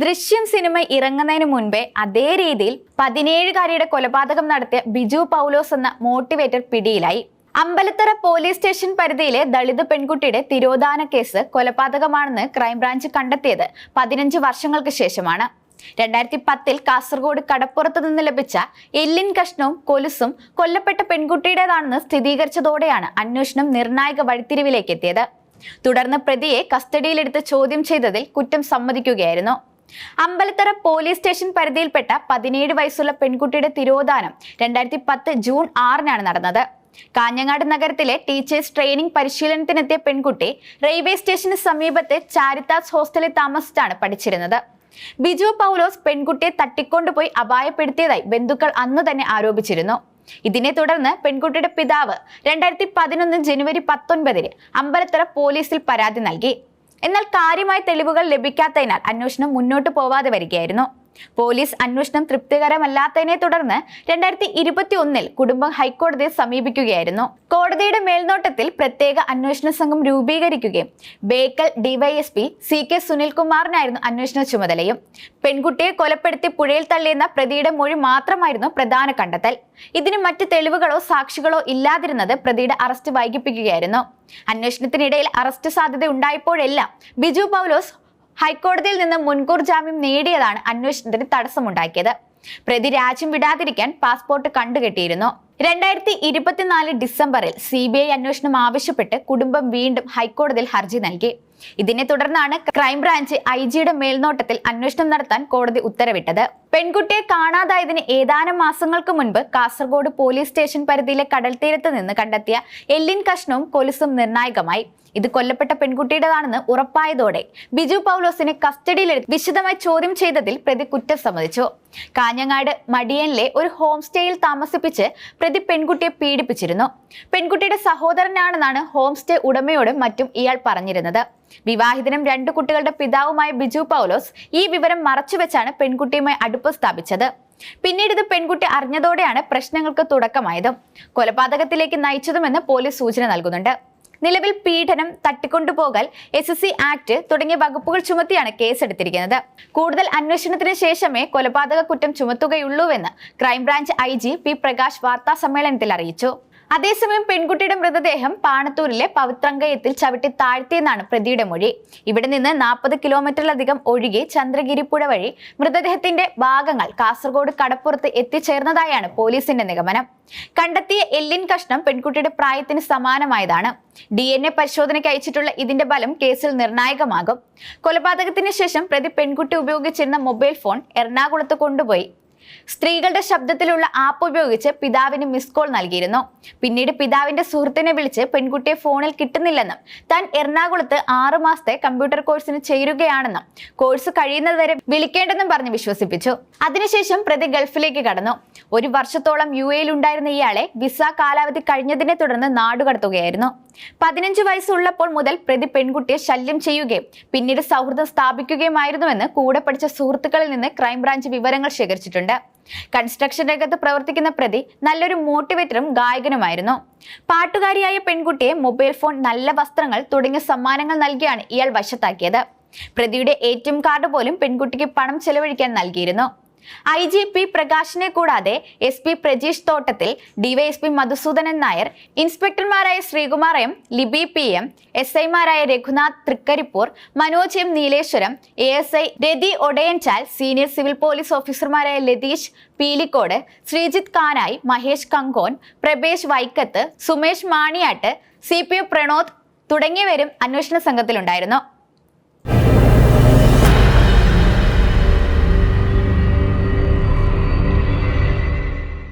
ദൃശ്യം സിനിമ ഇറങ്ങുന്നതിന് മുൻപേ അതേ രീതിയിൽ പതിനേഴുകാരിയുടെ കൊലപാതകം നടത്തിയ ബിജു പൗലോസ് എന്ന മോട്ടിവേറ്റർ പിടിയിലായി. അമ്പലത്തറ പോലീസ് സ്റ്റേഷൻ പരിധിയിലെ ദളിത് പെൺകുട്ടിയുടെ തിരോധാന കേസ് കൊലപാതകമാണെന്ന് ക്രൈംബ്രാഞ്ച് കണ്ടെത്തിയത് പതിനഞ്ച് വർഷങ്ങൾക്ക് ശേഷമാണ്. രണ്ടായിരത്തി പത്തിൽ കാസർഗോഡ് കടപ്പുറത്ത് നിന്ന് ലഭിച്ച എല്ലിൻ കഷ്ണവും കൊലുസും കൊല്ലപ്പെട്ട പെൺകുട്ടിയുടേതാണെന്ന് സ്ഥിരീകരിച്ചതോടെയാണ് അന്വേഷണം നിർണായക വഴിത്തിരിവിലേക്ക് എത്തിയത്. തുടർന്ന് പ്രതിയെ കസ്റ്റഡിയിലെടുത്ത് ചോദ്യം ചെയ്തതിൽ കുറ്റം സമ്മതിക്കുകയായിരുന്നു. അമ്പലത്തറ പോലീസ് സ്റ്റേഷൻ പരിധിയിൽപ്പെട്ട പതിനേഴ് വയസ്സുള്ള പെൺകുട്ടിയുടെ തിരോധാനം രണ്ടായിരത്തി പത്ത് ജൂൺ ആറിനാണ് നടന്നത്. കാഞ്ഞങ്ങാട് നഗരത്തിലെ ടീച്ചേഴ്സ് ട്രെയിനിംഗ് പരിശീലനത്തിനെത്തിയ പെൺകുട്ടി റെയിൽവേ സ്റ്റേഷന് സമീപത്തെ ചാരിത്താസ് ഹോസ്റ്റലിൽ താമസിച്ചാണ് പഠിച്ചിരുന്നത്. ബിജു പൗലോസ് പെൺകുട്ടിയെ തട്ടിക്കൊണ്ടുപോയി അപായപ്പെടുത്തിയതായി ബന്ധുക്കൾ അന്ന് തന്നെ ആരോപിച്ചിരുന്നു. ഇതിനെ തുടർന്ന് പെൺകുട്ടിയുടെ പിതാവ് രണ്ടായിരത്തി പതിനൊന്ന് ജനുവരി പത്തൊൻപതിന് അമ്പലത്തറ പോലീസിൽ പരാതി നൽകി. എന്നാൽ കാര്യമായ തെളിവുകൾ ലഭിക്കാത്തതിനാൽ അന്വേഷണം മുന്നോട്ട് പോവാതെ വരികയായിരുന്നു പോലീസ് അന്വേഷണം തൃപ്തികരമല്ലാത്തതിനെ തുടർന്ന് രണ്ടായിരത്തി ഇരുപത്തി ഒന്നിൽ കുടുംബം ഹൈക്കോടതിയെ സമീപിക്കുകയായിരുന്നു. കോടതിയുടെ മേൽനോട്ടത്തിൽ പ്രത്യേക അന്വേഷണ സംഘം രൂപീകരിക്കുകയും ബേക്കൽ ഡിവൈഎസ്പി സി കെ സുനിൽകുമാറിനായിരുന്നു അന്വേഷണ ചുമതലയും. പെൺകുട്ടിയെ കൊലപ്പെടുത്തി പുഴയിൽ തള്ളിയെന്ന പ്രതിയുടെ മൊഴി മാത്രമായിരുന്നു പ്രധാന കണ്ടെത്തൽ. ഇതിന് മറ്റ് തെളിവുകളോ സാക്ഷികളോ ഇല്ലാതിരുന്നത് പ്രതിയുടെ അറസ്റ്റ് വൈകിപ്പിക്കുകയായിരുന്നു. അന്വേഷണത്തിനിടയിൽ അറസ്റ്റ് സാധ്യത ഉണ്ടായപ്പോഴെല്ലാം ബിജു പൗലോസ് ഹൈക്കോടതിയിൽ നിന്ന് മുൻകൂർ ജാമ്യം നേടിയതാണ് അന്വേഷണത്തിന് തടസ്സമുണ്ടാക്കിയത്. പ്രതി രാജ്യം വിടാതിരിക്കാൻ പാസ്പോർട്ട് കണ്ടുകെട്ടിയിരുന്നു. രണ്ടായിരത്തി ഇരുപത്തിനാല് ഡിസംബറിൽ സി ബി ഐ അന്വേഷണം ആവശ്യപ്പെട്ട് കുടുംബം വീണ്ടും ഹൈക്കോടതിയിൽ ഹർജി നൽകി. ഇതിനെ തുടർന്നാണ് ക്രൈംബ്രാഞ്ച് ഐ ജിയുടെ മേൽനോട്ടത്തിൽ അന്വേഷണം നടത്താൻ കോടതി ഉത്തരവിട്ടത്. പെൺകുട്ടിയെ കാണാതായതിന് ഏതാനും മാസങ്ങൾക്ക് മുൻപ് കാസർഗോഡ് പോലീസ് സ്റ്റേഷൻ പരിധിയിലെ കടൽ തീരത്ത് നിന്ന് കണ്ടെത്തിയ എല്ലിൻ കഷ്ണവും കൊലുസും നിർണായകമായി. ഇത് കൊല്ലപ്പെട്ട പെൺകുട്ടിയുടേതാണെന്ന് ഉറപ്പായതോടെ ബിജു പൗലോസിനെ കസ്റ്റഡിയിലെടുത്ത് വിശദമായി ചോദ്യം ചെയ്തതിൽ പ്രതി കുറ്റം സമ്മതിച്ചു. കാഞ്ഞങ്ങാട് മടിയനിലെ ഒരു ഹോം സ്റ്റേയിൽ താമസിപ്പിച്ച് പ്രതി പെൺകുട്ടിയെ പീഡിപ്പിച്ചിരുന്നു. പെൺകുട്ടിയുടെ സഹോദരനാണെന്നാണ് ഹോം സ്റ്റേ ഉടമയോടും മറ്റും ഇയാൾ പറഞ്ഞിരുന്നത്. വിവാഹിതനും രണ്ടു കുട്ടികളുടെ പിതാവുമായ ബിജു പൗലോസ് ഈ വിവരം മറച്ചുവെച്ചാണ് പെൺകുട്ടിയുമായി അടുപ്പ് സ്ഥാപിച്ചത്. പിന്നീട് ഇത് പെൺകുട്ടി അറിഞ്ഞതോടെയാണ് പ്രശ്നങ്ങൾക്ക് തുടക്കമായത്. കൊലപാതകത്തിലേക്ക് നയിച്ചതുമെന്ന് പോലീസ് സൂചന നൽകുന്നുണ്ട്. നിലവിൽ പീഡനം തട്ടിക്കൊണ്ടുപോകൽ എസ് എസ് സി ആക്ട് തുടങ്ങിയ വകുപ്പുകൾ ചുമത്തിയാണ് കേസെടുത്തിരിക്കുന്നത്. കൂടുതൽ അന്വേഷണത്തിന് ശേഷമേ കൊലപാതക കുറ്റം ചുമത്തുകയുള്ളൂവെന്ന് crime branch I G P Prakash വാർത്താ സമ്മേളനത്തിൽ അറിയിച്ചു. അതേസമയം പെൺകുട്ടിയുടെ മൃതദേഹം പാണത്തൂരിലെ പവിത്രങ്കയത്തിൽ ചവിട്ടി താഴ്ത്തിയെന്നാണ് പ്രതിയുടെ മൊഴി. ഇവിടെ നിന്ന് നാൽപ്പത് കിലോമീറ്ററിലധികം ഒഴുകി ചന്ദ്രഗിരിപ്പുഴ വഴി മൃതദേഹത്തിന്റെ ഭാഗങ്ങൾ കാസർഗോഡ് കടപ്പുറത്ത് എത്തിച്ചേർന്നതായാണ് പോലീസിന്റെ നിഗമനം. കണ്ടെത്തിയ എല്ലിൻ കഷ്ണം പെൺകുട്ടിയുടെ പ്രായത്തിന് സമാനമായതാണ്. ഡി എൻ എ പരിശോധനയ്ക്ക് അയച്ചിട്ടുള്ള ഇതിന്റെ ബലം കേസിൽ നിർണായകമാകും. കൊലപാതകത്തിന് ശേഷം പ്രതി പെൺകുട്ടി ഉപയോഗിച്ചിരുന്ന മൊബൈൽ ഫോൺ എറണാകുളത്ത് കൊണ്ടുപോയി. സ്ത്രീകളുടെ ശബ്ദത്തിലുള്ള ആപ്പ് ഉപയോഗിച്ച് പിതാവിന് മിസ് കോൾ നൽകിയിരുന്നു. പിന്നീട് പിതാവിന്റെ സുഹൃത്തിനെ വിളിച്ച് പെൺകുട്ടിയെ ഫോണിൽ കിട്ടുന്നില്ലെന്നും താൻ എറണാകുളത്ത് ആറു മാസത്തെ കമ്പ്യൂട്ടർ കോഴ്സിന് ചേരുകയാണെന്നും കോഴ്സ് കഴിയുന്നത് വരെ വിളിക്കേണ്ടെന്നും പറഞ്ഞ് വിശ്വസിപ്പിച്ചു. അതിനുശേഷം പ്രതി ഗൾഫിലേക്ക് കടന്നു. ഒരു വർഷത്തോളം യു എയിൽ ഉണ്ടായിരുന്ന ഇയാളെ വിസ കാലാവധി കഴിഞ്ഞതിനെ തുടർന്ന് നാടുകടത്തുകയായിരുന്നു പതിനഞ്ച് വയസ്സുള്ളപ്പോൾ മുതൽ പ്രതി പെൺകുട്ടിയെ ശല്യം ചെയ്യുകയും പിന്നീട് സൗഹൃദം സ്ഥാപിക്കുകയുമായിരുന്നുവെന്ന് കൂടെ പഠിച്ച സുഹൃത്തുക്കളിൽ നിന്ന് ക്രൈംബ്രാഞ്ച് വിവരങ്ങൾ ശേഖരിച്ചിട്ടുണ്ട്. കൺസ്ട്രക്ഷൻ രംഗത്ത് പ്രവർത്തിക്കുന്ന പ്രതി നല്ലൊരു മോട്ടിവേറ്ററും ഗായകനുമായിരുന്നു. പാട്ടുകാരിയായ പെൺകുട്ടിയെ മൊബൈൽ ഫോൺ നല്ല വസ്ത്രങ്ങൾ തുടങ്ങിയ സമ്മാനങ്ങൾ നൽകിയാണ് ഇയാൾ വശത്താക്കിയത്. പ്രതിയുടെ എ കാർഡ് പോലും പെൺകുട്ടിക്ക് പണം ചെലവഴിക്കാൻ നൽകിയിരുന്നു. ഐ ജി പി പ്രകാശിനെ കൂടാതെ S P Prajeesh Thottathil DYSP Madhusudanan Nair ഇൻസ്പെക്ടർമാരായ Sreekumar M Libi P M S ഐമാരായ Raghunath Trikaripur Manoj M Nileshwaram A S I Rathi Odayanchal senior civil police ഓഫീസർമാരായ ലതീഷ് പീലിക്കോട് ശ്രീജിത്ത് കാനായി മഹേഷ് കങ്കോൻ പ്രഭേഷ് വൈക്കത്ത് Sumesh Maniyat C P Pranod തുടങ്ങിയവരും അന്വേഷണ സംഘത്തിലുണ്ടായിരുന്നു.